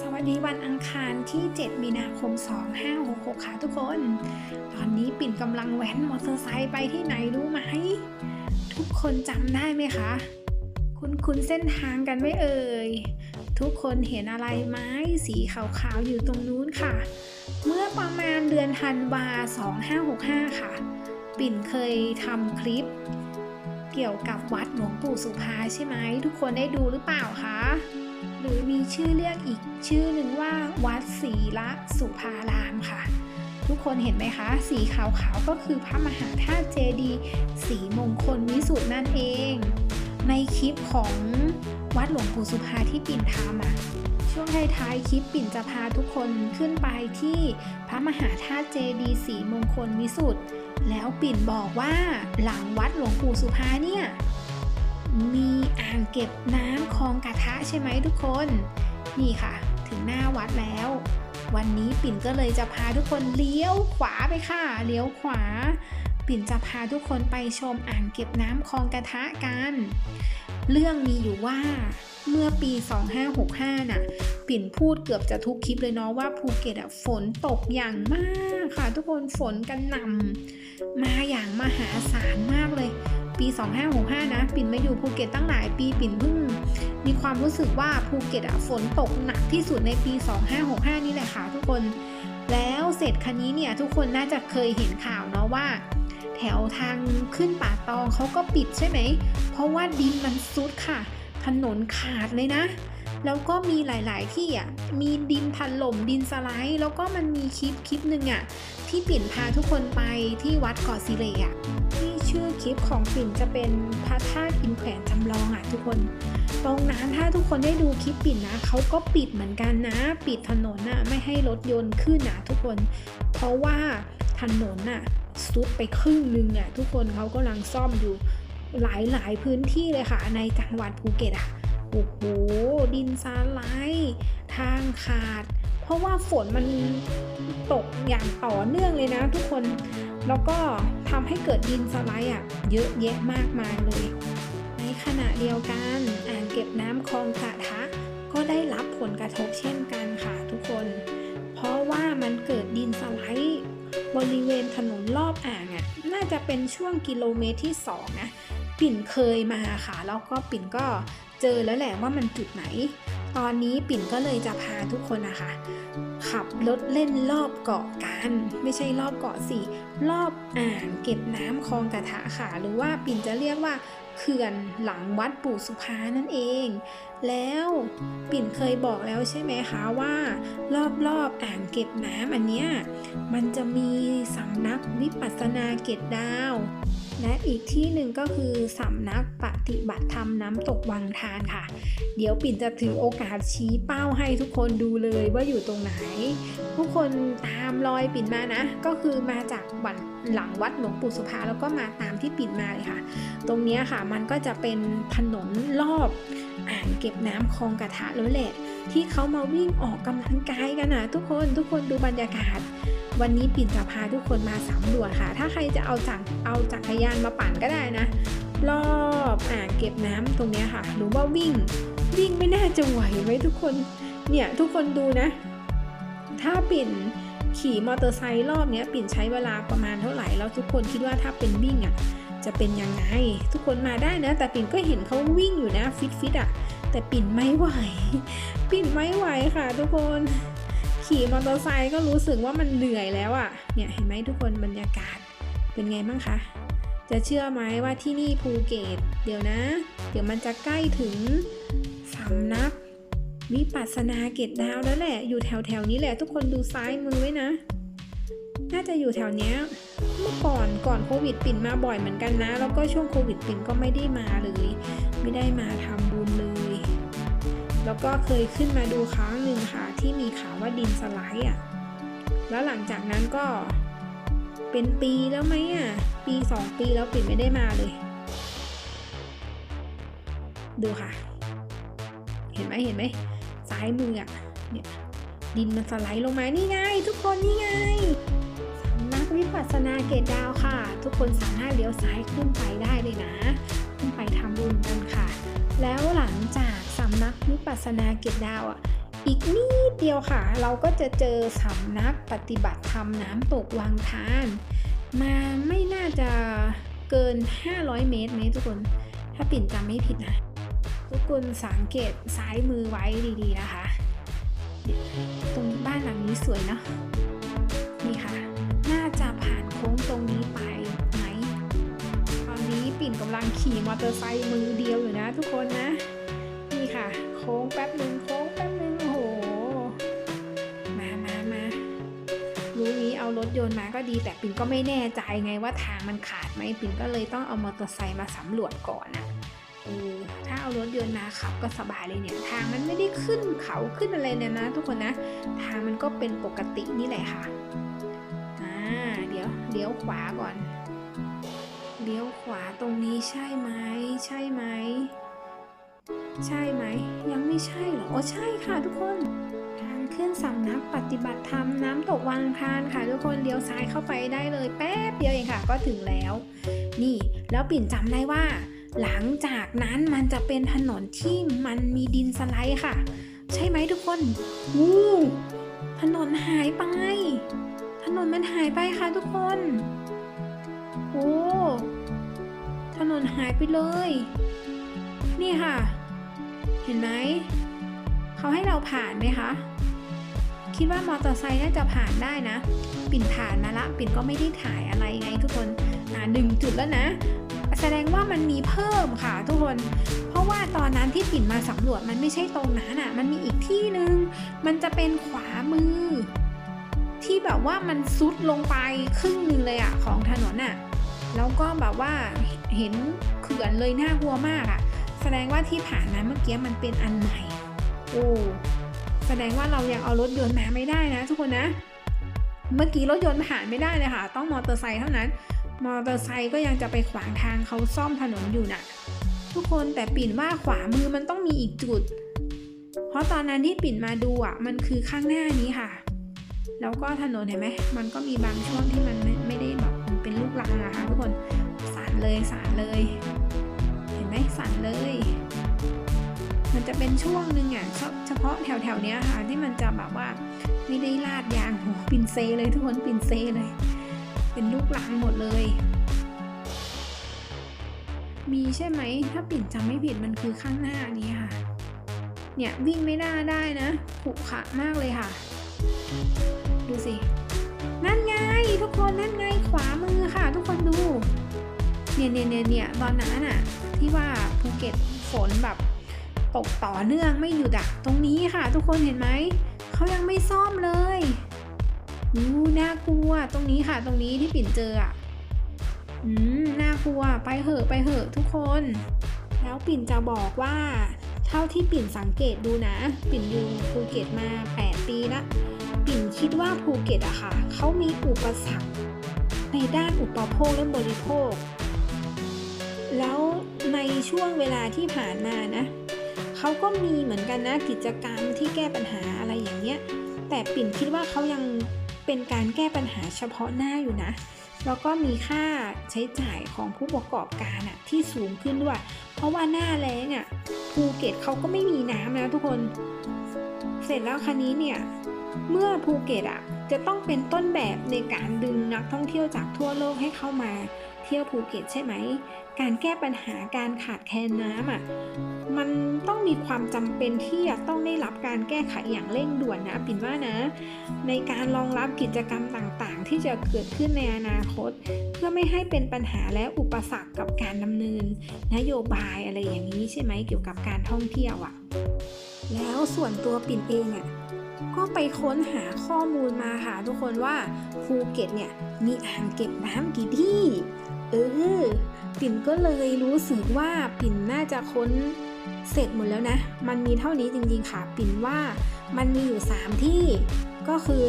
สวัสดีวันอังคารที่ 7 มีนาคม 2566 ค่ะทุกคน ตอนนี้ปิ่นกำลังแว้นมอเตอร์ไซค์ไปที่ไหนรู้ไหม ทุกคนจำได้ไหมคะ คุณคุณเส้นทางกันไม่เอ่ย ทุกคนเห็นอะไรไหมสีขาวๆ อยู่ตรงนู้นค่ะ เมื่อประมาณเดือนธันวา 2565 ค่ะ ปิ่นเคยทำคลิป เกี่ยวกับวัดหลวงปู่สุภาใช่ไหม ทุกคนได้ดูหรือเปล่าคะ หรือมีชื่อเรียกอีกชื่อหนึ่งว่าวัดศรีละสุภารามค่ะ ทุกคนเห็นไหมคะ สีขาวๆก็คือพระมหาธาตุเจดีย์สีมงคลวิสุทธ์นั่นเอง ในคลิปของวัดหลวงปู่สุภาที่ปิ่นทำอะช่วงท้ายๆคลิปปิ่นจะพาทุกคนขึ้นไปที่พระมหาธาตุเจดีย์สีมงคลวิสุทธ์แล้วปิ่นบอกว่าหลังวัดหลวงปู่สุภาเนี่ย มีอ่างเก็บน้ำคลองกระทะใช่ไหมทุกคน นี่ค่ะ ถึงหน้าวัดแล้ว วันนี้ปิ่นก็เลยจะพาทุกคนเลี้ยวขวาไปค่ะ เลี้ยวขวา ปิ่นจะพาทุกคนไปชมอ่างเก็บน้ำคลองกระทะกัน เรื่องมีอยู่ว่าเมื่อปี 2565 น่ะ ปิ่นพูดเกือบจะทุกคลิปเลยเนาะว่าภูเก็ตอะฝนตกอย่างมากค่ะ ทุกคนฝนกันหนำมาอย่างมหาศาลมากเลย ปี 2565 นะปิ่นมาอยู่ภูเก็ตตั้งหลายปีปิ่นเพิ่งมีความรู้สึกว่าภูเก็ตอะฝนตกหนักที่สุดในปี 2565 นี่แหละค่ะทุกคน แล้วเสร็จคันนี้เนี่ยทุกคนน่าจะเคยเห็นข่าวเนาะว่า แถวทางขึ้นป่าตองเขาก็ปิดใช่ไหม เพราะว่าดินมันซุดค่ะ ถนนขาดเลยนะแล้วก็มีหลาย ๆ ที่อะ มีดินถล่มดินสไลด์ แล้วก็มันมีคลิปคลิปหนึ่งอะ ที่ปิ่นพาทุกคนไปที่วัดเกาะสิเลอะที่ คลิปของปิ่นจะเป็นพระธาตุอินแขวนจำลองอะทุกคน ตรงนั้นถ้าทุกคนได้ดูคลิปปิ่นนะเขาก็ปิดเหมือนกันนะ ปิดถนนน่ะไม่ให้รถยนต์ขึ้นนะทุกคน เพราะว่าถนนน่ะซุดไปครึ่งนึงอะทุกคนเขากำลังซ่อมอยู่หลายหลายพื้นที่เลยค่ะ ในจังหวัดภูเก็ตอะโอ้โหดินสไลด์ทางขาด เพราะว่าฝนมันตกอย่างต่อเนื่องเลยนะทุกคน แล้วก็ทำให้เกิดดินสไลด์อะเยอะแยะมากมายเลย ในขณะเดียวกันอ่างเก็บน้ำคลองกระทะก็ได้รับผลกระทบเช่นกันค่ะทุกคน เพราะว่ามันเกิดดินสไลด์บริเวณถนนรอบอ่างอะน่าจะเป็นช่วงกิโลเมตรที่2นะปิ่นเคยมาค่ะ แล้วก็ปิ่นก็เจอแล้วแหละว่ามันจุดไหน ตอนนี้ปิ่นก็เลยจะพาทุกคนนะคะ ขับรถเล่นรอบเกาะกัน ไม่ใช่รอบเกาะสิรอบอ่างเก็บน้ำคลองกระทะค่ะ หรือว่าปิ่นจะเรียกว่าเขื่อนหลังวัดปู่สุภานั่นเอง แล้วปิ่นเคยบอกแล้วใช่ไหมคะว่า รอบๆอ่างเก็บน้ำอันเนี้ยมันจะมีสำนักวิปัสสนาเกตดาว และอีกที่หนึ่งก็คือสำนักปฏิบัติธรรมน้ำตกวังทานค่ะ เดี๋ยวปิ่นจะถือโอกาสชี้เป้าให้ทุกคนดูเลยว่าอยู่ตรงไหนทุกคนตามรอยปิ่นมานะ ก็คือมาจากวัดหลังวัดหลวงปู่สุภาแล้วก็มาตามที่ปิ่นมาเลยค่ะ ตรงนี้ค่ะมันก็จะเป็นถนนรอบอ่างเก็บน้ำคลองกระทะแล้วแหละ ที่เขามาวิ่งออกกำลังกายกันนะทุกคนทุกคนดูบรรยากาศ วันนี้ปิ่นจะพาทุกคนมาสำรวจค่ะ ถ้าใครจะเอาจักรเอาจักรยานมาปั่นก็ได้นะ รอบอ่างเก็บน้ำตรงนี้ค่ะ หรือว่าวิ่งวิ่งไม่น่าจะไหวไว้ทุกคนเนี่ยทุกคนดูนะ ถ้าปิ่นขี่มอเตอร์ไซค์รอบนี้ปิ่นใช้เวลาประมาณเท่าไหร่แล้วทุกคนคิดว่าถ้าเป็นวิ่งอะจะเป็นยังไง ทุกคนมาได้นะ แต่ปิ่นก็เห็นเขาวิ่งอยู่นะฟิตฟิตอะแต่ปิ่นไม่ไหว ปิ่นไม่ไหวค่ะ ทุกคนขี่มอเตอร์ไซค์ก็รู้สึกว่ามันเหนื่อยแล้วอะ่ะ เนี่ยเห็นไหมทุกคนบรรยากาศเป็นไงบ้างคะ จะเชื่อไหมว่าที่นี่ภูเก็ต เดี๋ยวนะ เดี๋ยวมันจะใกล้ถึงสำนัก วิปัสนาเกตดาวแล้วแหละ อยู่แถวแถวนี้แหละ ทุกคนดูซ้ายมือไว้นะ น่าจะอยู่แถวเนี้ย เมื่อก่อนก่อนโควิดปิ่นมาบ่อยเหมือนกันนะ แล้วก็ช่วงโควิดปิ่นก็ไม่ได้มาเลย ไม่ได้มาทำบุญเลย แล้วก็เคยขึ้นมาดูครั้งหนึ่งค่ะ ที่มีข่าวว่าดินสไลด์อะ แล้วหลังจากนั้นก็เป็นปีแล้วไหมอะ ปีสองปีแล้วปิ่นไม่ได้มาเลย ดูค่ะ เห็นไหมเห็นไหมายมืออะเนี่ยดินมันสไลด์ลงมานี่ไง ทุกคนนี่ไงสำนักวิปัสสนาเกตดาวค่ะ ทุกคนสามารถเลี้ยวซ้ายขึ้นไปได้เลยนะ ขึ้นไปทำบุญกันค่ะ แล้วหลังจากสำนักวิปัสสนาเกตดาวอะอีกนิดเดียวค่ะ เราก็จะเจอสำนักปฏิบัติธรรมน้ำตกวังทาน มาไม่น่าจะเกิน 500 เมตรไหมทุกคน ถ้าปิ่นจำไม่ผิดนะ ทุกคนสังเกตซ้ายมือไว้ดีๆนะคะ ตรงบ้านหลังนี้สวยเนอะนี่ค่ะ น่าจะผ่านโค้งตรงนี้ไปไหมตอนนี้ปิ่นกำลังขี่มอเตอร์ไซค์มือเดียวอยู่นะทุกคนนะ นี่ค่ะ โค้งแป๊บหนึ่งโค้งแป๊บหนึ่งโอ้โห มามามารู้นี้เอารถยนต์มาก็ดีแต่ปิ่นก็ไม่แน่ใจไงว่าทางมันขาดไหมปิ่นก็เลยต้องเอามอเตอร์ไซค์มาสำรวจก่อนอะเออ เอารถยนต์มาขับก็สบายเลยเนี่ยทางมันไม่ได้ขึ้นเขาขึ้นอะไรเนี่ยนะ ทุกคนนะ ทางมันก็เป็นปกตินี่แหละค่ะอ่าเดี๋ยวเลี้ยวขวาก่อนเลี้ยวขวาตรงนี้ใช่ไหมใช่ไหมใช่ไหม ยังไม่ใช่เหรออ๋อใช่ค่ะทุกคน ทางขึ้นสำนักปฏิบัติธรรมน้ำตกวังคานค่ะ ทุกคนเลี้ยวซ้ายเข้าไปได้เลยแป๊บเดียวเองค่ะ ก็ถึงแล้ว นี่แล้วปิ่นจำได้ว่า หลังจากนั้นมันจะเป็นถนนที่มันมีดินสไลด์ค่ะ ใช่ไหมทุกคนวู้ถนนหายไป ถนนมันหายไปค่ะทุกคน โอ้ถนนหายไปเลย นี่ค่ะ เห็นไหมเขาให้เราผ่านไหมคะคิดว่ามอเตอร์ไซค์น่าจะผ่านได้นะ ปิ่นผ่านมาละ ปิ่นก็ไม่ได้ถ่ายอะไรไงทุกคนอ่าหนึ่งจุดแล้วนะ แสดงว่ามันมีเพิ่มค่ะทุกคน เพราะว่าตอนนั้นที่ปิ่นมาสำรวจมันไม่ใช่ตรงนั้นอะ มันมีอีกที่หนึ่งมันจะเป็นขวามือ ที่แบบว่ามันซุดลงไปครึ่งหนึ่งเลยอะของถนนอะ แล้วก็แบบว่าเห็นเขื่อนเลยน่ากลัวมากอะ แสดงว่าที่ผ่านมาเมื่อกี้มันเป็นอันใหม่ โอ้แสดงว่าเรายังเอารถยนต์มาไม่ได้นะ ทุกคนนะ เมื่อกี้รถยนต์ผ่านไม่ได้เลยค่ะ ต้องมอเตอร์ไซค์เท่านั้น มอเตอร์ไซค์ก็ยังจะไปขวางทางเขาซ่อมถนนอยู่น่ะ ทุกคนแต่ปิ่นว่าขวามือมันต้องมีอีกจุด เพราะตอนนั้นที่ปิ่นมาดูอะ มันคือข้างหน้านี้ค่ะ แล้วก็ถนนเห็นไหมมันก็มีบางช่วงที่มันไม่ไม่ได้แบบเป็นลูกรังอะคะทุกคนสานเลยสานเลย เห็นไหมสานเลย มันจะเป็นช่วงหนึ่งอะเฉพาะแถวแถวเนี้ยค่ะ ที่มันจะแบบว่าไม่ได้ลาดยางโหปิ่นเซเลยทุกคนปิ่นเซเลย เป็นลูกรังหมดเลย มีใช่ไหม ถ้าปิ่นจำไม่ผิดมันคือข้างหน้านี้ค่ะ เนี่ยวิ่งไม่น่าได้นะขุขะมากเลยค่ะ ดูสิ นั่นไงทุกคนนั่นไงขวามือค่ะ ทุกคนดู เนี่ยเนี่ยเนี่ยเนี่ยตอนนั้นอะที่ว่าภูเก็ตฝนแบบตกต่อเนื่องไม่หยุดอะตรงนี้ค่ะ ทุกคนเห็นไหม เขายังไม่ซ่อมเลย อู้น่ากลัว ตรงนี้ค่ะ ตรงนี้ที่ปิ่นเจออะ อืม น่ากลัว ไปเหอะ ไปเหอะทุกคน แล้วปิ่นจะบอกว่า เท่าที่ปิ่นสังเกตดูนะ ปิ่นอยู่ภูเก็ตมา 8 ปีละปิ่นคิดว่าภูเก็ตอะค่ะ เขามีอุปสรรคในด้านอุปโภคและบริโภค แล้วในช่วงเวลาที่ผ่านมานะ เขาก็มีเหมือนกันนะกิจกรรมที่แก้ปัญหาอะไรอย่างเงี้ย แต่ปิ่นคิดว่าเขายัง เป็นการแก้ปัญหาเฉพาะหน้าอยู่นะ แล้วก็มีค่าใช้จ่ายของผู้ประกอบการอะที่สูงขึ้นด้วย เพราะว่าหน้าแล้งอะภูเก็ตเขาก็ไม่มีน้ำนะทุกคน เสร็จแล้วคันนี้เนี่ยเมื่อภูเก็ตอะจะต้องเป็นต้นแบบในการดึงนักท่องเที่ยวจากทั่วโลกให้เข้ามา เที่ยวภูเก็ตใช่ไหม การแก้ปัญหาการขาดแคลนน้ำอะมันต้องมีความจำเป็นที่จะต้องได้รับการแก้ไขอย่างเร่งด่วนนะปิ่นว่านะ ในการรองรับกิจกรรมต่างๆ ที่จะเกิดขึ้นในอนาคต เพื่อไม่ให้เป็นปัญหาและอุปสรรคกับการดำเนิน นโยบายอะไรอย่างนี้ใช่ไหมเกี่ยวกับการท่องเที่ยวอะแล้วส่วนตัวปิ่นเองอะก็ไปค้นหาข้อมูลมาค่ะทุกคนว่าภูเก็ตเนี่ยมีอ่างเก็บน้ำกี่ที่ เออ ปิ่นก็เลยรู้สึกว่าปิ่นน่าจะค้นเสร็จหมดแล้วนะ มันมีเท่านี้จริงๆค่ะ ปิ่นว่ามันมีอยู่ 3 ที่ ก็คือ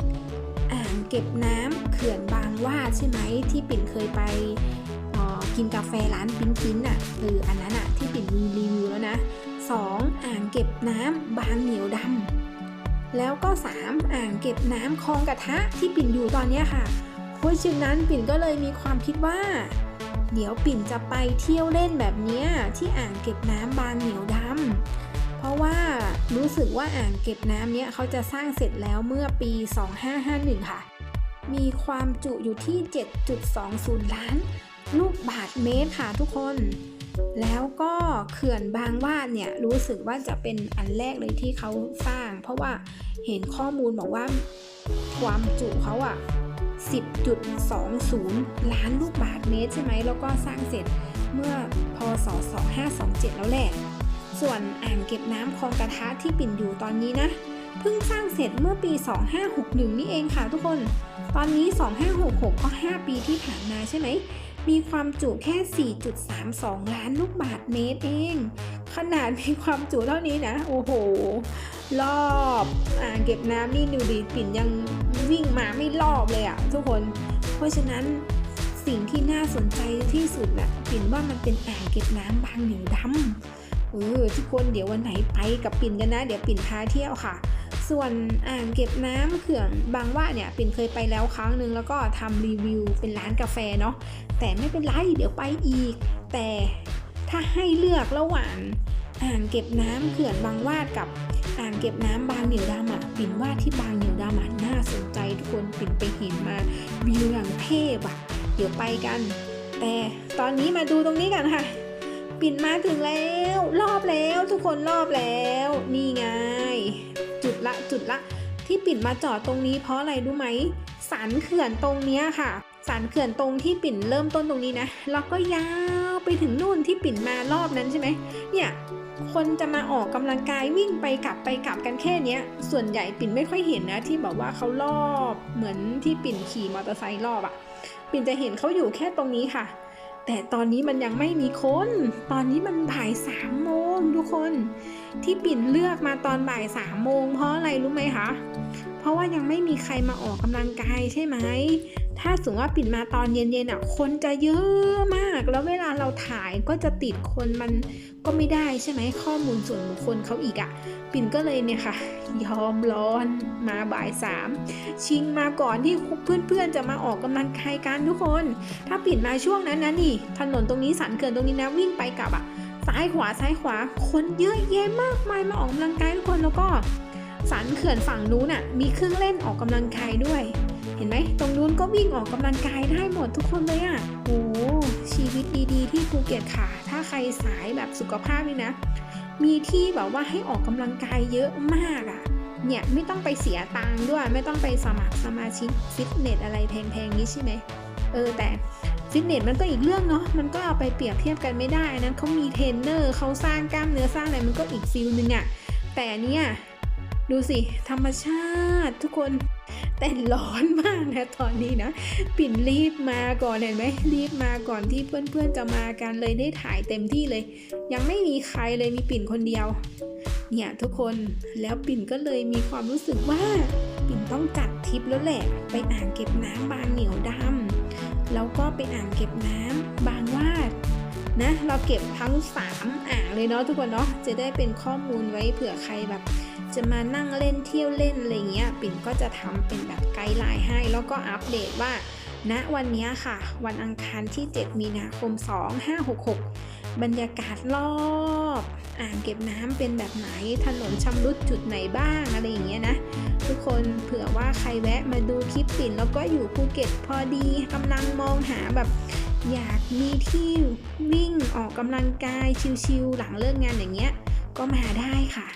1. อ่างเก็บน้ำเขื่อนบางหวาดใช่ไหมที่ปิ่นเคยไปออกินกาแฟร้านปิ้นปิ้นอะเอออันนั้นอะที่ปิ่นรีวิวแล้วนะ 2. อ่างเก็บน้ำบางเหนียวดำแล้วก็ 3. อ่างเก็บน้ำคลองกระทะที่ปิ่นอยู่ตอนนี้ค่ะ เพราะฉะนั้นปิ่นก็เลยมีความคิดว่า เดี๋ยวปิ่นจะไปเที่ยวเล่นแบบนี้ที่อ่างเก็บน้ำบางเหนียวดำเพราะว่ารู้สึกว่าอ่างเก็บน้ำเนี้ยเขาจะสร้างเสร็จแล้วเมื่อปี 2551 ค่ะ มีความจุอยู่ที่ 7.20 ล้านลูกบาทเมตรค่ะทุกคน แล้วก็เขื่อนบางวาดเนี่ยรู้สึกว่าจะเป็นอันแรกเลยที่เขาสร้าง เพราะว่าเห็นข้อมูลบอกว่าความจุเขาอะ 10.20 ล้านลูกบาทเมตรใช่ไหมแล้วก็สร้างเสร็จเมื่อพศ 2527 แล้วแหละ ส่วนอ่างเก็บน้ำคลองกระทะที่ปิ่นอยู่ตอนนี้นะ เพิ่งสร้างเสร็จเมื่อปี 2561 นี่เองค่ะทุกคน ตอนนี้ 2566 ก็ 5 ปีที่ผ่านมาใช่ไหม มีความจุแค่ 4.32 ล้านลูกบาทเมตรเอง ขนาดมีความจุเท่านี้นะ โอ้โห รอบอ่างเก็บน้ำนี่ดูดิปิ่นยังวิ่งมาไม่รอบเลยอะทุกคน เพราะฉะนั้นสิ่งที่น่าสนใจที่สุดน่ะปิ่นว่ามันเป็นอ่างเก็บน้ำบางเหนียวดำเออทุกคนเดี๋ยววันไหนไปกับปิ่นกันนะ เดี๋ยวปิ่นพาเที่ยวค่ะ ส่วนอ่างเก็บน้ำเขื่อนบางว่าเนี่ยปิ่นเคยไปแล้วครั้งหนึ่งแล้วก็ทำรีวิวเป็นร้านกาแฟเนาะแต่ไม่เป็นไรเดี๋ยวไปอีก แต่ถ้าให้เลือกระหว่างอ่างเก็บน้ำเขื่อนบางวาดกับอ่างเก็บน้ำบางเหนียวดำอะปิ่นว่าที่บางเหนียวดำอะน่าสนใจทุกคนปิ่นไปเห็นมาวิวอย่างเทพอะเดี๋ยวไปกัน แต่ตอนนี้มาดูตรงนี้กันค่ะ ปิ่นมาถึงแล้ว รอบแล้วทุกคนรอบแล้ว นี่ไง จุดละ ที่ปิ่นมาจอดตรงนี้เพราะอะไรรู้ไหมสันเขื่อนตรงเนี้ยค่ะสันเขื่อนตรงที่ปิ่นเริ่มต้นตรงนี้นะแล้วก็ยาวไปถึงนู่นที่ปิ่นมารอบนั้นใช่ไหมเนี่ยคนจะมาออกกำลังกายวิ่งไปกลับไปกลับกันแค่เนี้ย ส่วนใหญ่ปิ่นไม่ค่อยเห็นนะ ที่แบบว่าเขารอบเหมือนที่ปิ่นขี่มอเตอร์ไซค์รอบอะปิ่นจะเห็นเขาอยู่แค่ตรงนี้ค่ะ แต่ตอนนี้มันยังไม่มีคน ตอนนี้มันบ่ายสามโมงทุกคน ที่ปิ่นเลือกมาตอนบ่ายสามโมงเพราะอะไรรู้ไหมคะ เพราะว่ายังไม่มีใครมาออกกำลังกายใช่ไหม ถ้าสมมติว่าปิ่นมาตอนเย็นๆอะคนจะเยอะมาก แล้วเวลาเราถ่ายก็จะติดคนมันก็ไม่ได้ใช่ไหมข้อมูลส่วนบุคคลเขาอีกอะ ปิ่นก็เลยเนี่ยค่ะ ยอมร้อนมาบ่ายสามชิงมาก่อนที่เพื่อนๆจะมาออกกำลังกายกันทุกคน ถ้าปิ่นมาช่วงนั้นนะนี่ ถนนตรงนี้สันเขื่อนตรงนี้นะวิ่งไปกลับอะซ้ายขวาซ้ายขวา คนเยอะแยะมากมายมาออกกำลังกายทุกคนแล้วก็ สันเขื่อนฝั่งนู้นน่ะมีเครื่องเล่นออกกำลังกายด้วย เห็นไหมตรงนู้นก็วิ่งออกกำลังกายได้หมดทุกคนเลยอะโอ้ชีวิตดีๆ ที่ภูเก็ตค่ะ ถ้าใครสายแบบสุขภาพนี่นะ มีที่แบบว่าให้ออกกำลังกายเยอะมากอะเนี่ยไม่ต้องไปเสียตังค์ด้วย ไม่ต้องไปสมัครสมาชิกฟิตเนสอะไรแพงๆนี้ใช่ไหมเออแต่ฟิตเนสมันก็อีกเรื่องเนาะมันก็เอาไปเปรียบเทียบกันไม่ได้นั้นเขามีเทรนเนอร์เขาสร้างกล้ามเนื้อสร้างอะไรมันก็อีกฟิลนึงอะแต่เนี่ย ดูสิ ธรรมชาติทุกคน แต่ร้อนมากนะตอนนี้นะ ปิ่นรีบมาก่อนเห็นไหมรีบมาก่อนที่เพื่อนๆจะมากันเลยได้ถ่ายเต็มที่เลย ยังไม่มีใครเลยมีปิ่นคนเดียว เนี่ยทุกคนแล้วปิ่นก็เลยมีความรู้สึกว่า ปิ่นต้องจัดทริปแล้วแหละ ไปอ่างเก็บน้ำบางเหนียวดำแล้วก็ไปอ่างเก็บน้ำบางวาดนะเราเก็บทั้ง 3 อ่างเลยเนาะทุกคนเนาะจะได้เป็นข้อมูลไว้เผื่อใครแบบ จะมานั่งเล่นเที่ยวเล่นอะไรเงี้ยปิ่นก็จะทำเป็นแบบไกด์ไลน์ให้ แล้วก็อัปเดตว่าณวันนี้ค่ะ วันอังคารที่ 7 มีนาคม 2566 บรรยากาศรอบอ่างเก็บน้ำเป็นแบบไหนถนนชำรุดจุดไหนบ้างอะไรอย่างเงี้ยนะ ทุกคนเผื่อว่าใครแวะมาดูคลิปปิ่นแล้วก็อยู่ภูเก็ตพอดีกำลังมองหาแบบอยากมีที่วิ่งออกกำลังกายชิลๆหลังเลิกงานอย่างเงี้ย ก็มาได้ค่ะ